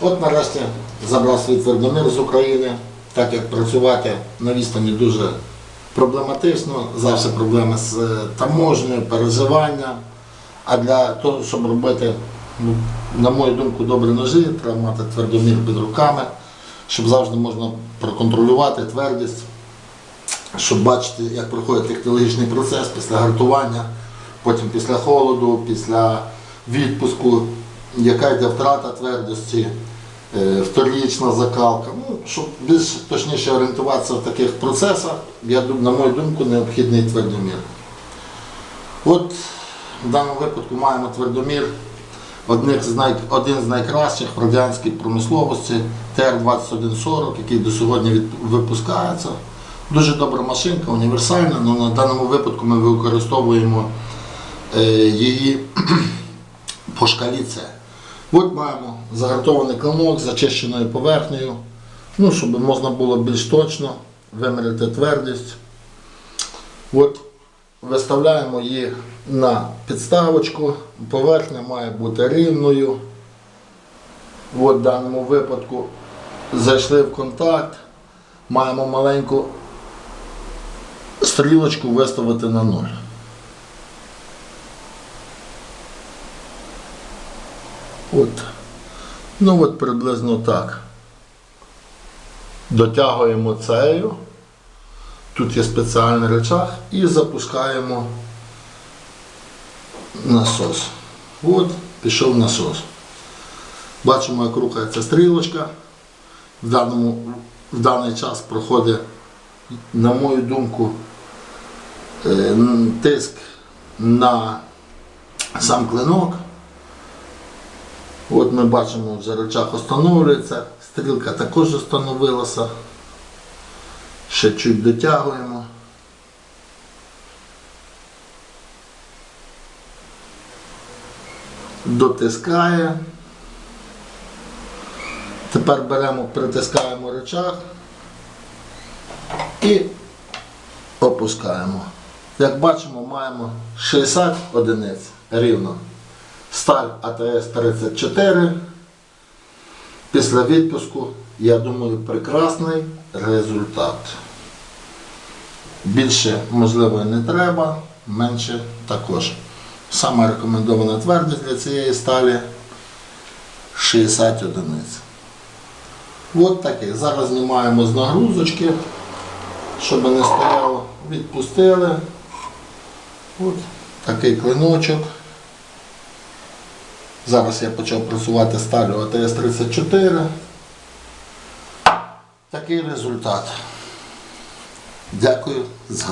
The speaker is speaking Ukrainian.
От нарешті забрав свій твердомір з України, так як працювати на відстані дуже проблематично, завжди проблеми з е, таможнею, переживання. А для того, щоб робити, ну, на мою думку, добрі ножі, треба мати твердомір під руками, щоб завжди можна проконтролювати твердість, щоб бачити, як проходить технологічний процес після гартування, потім після холоду, після відпуску, яка йде втрата твердості, е, вторічна закалка. Ну, щоб більш точніше орієнтуватися в таких процесах, я, на мою думку, необхідний твердомір. От в даному випадку маємо твердомір, одних з най, один з найкращих в радянській промисловості ТР-2140, який до сьогодні від, випускається. Дуже добра машинка, універсальна, але на даному випадку ми використовуємо е, її по шкалі С. От маємо загартований клинок з зачищеною поверхнею, ну, щоб можна було більш точно виміряти твердість. От виставляємо її на підставочку. Поверхня має бути рівною. От в даному випадку зайшли в контакт, маємо маленьку стрілочку виставити на нуль. От. Ну от приблизно так. Дотягуємо цею. Тут є спеціальний речах і запускаємо насос. От, пішов насос. Бачимо, як рухається стрілочка. В, даному, в даний час проходить, на мою думку, е, тиск на сам клинок. От ми бачимо, вже рычаг встановлюється, стрілка також встановилася. Ще чуть дотягуємо. Дотискає. Тепер беремо, притискаємо рычаг і опускаємо. Як бачимо, маємо 60 одиниць рівно. Сталь АТС-34. Після відпуску, я думаю, прекрасний результат. Більше, можливо, не треба, менше також. Сама рекомендована твердість для цієї сталі 60 одиниць. От такий. Зараз знімаємо з нагрузочки, щоб не стояло. Відпустили. От такий клиночок. Зараз я почав працювати сталю АТС-34. Такий результат. Дякую за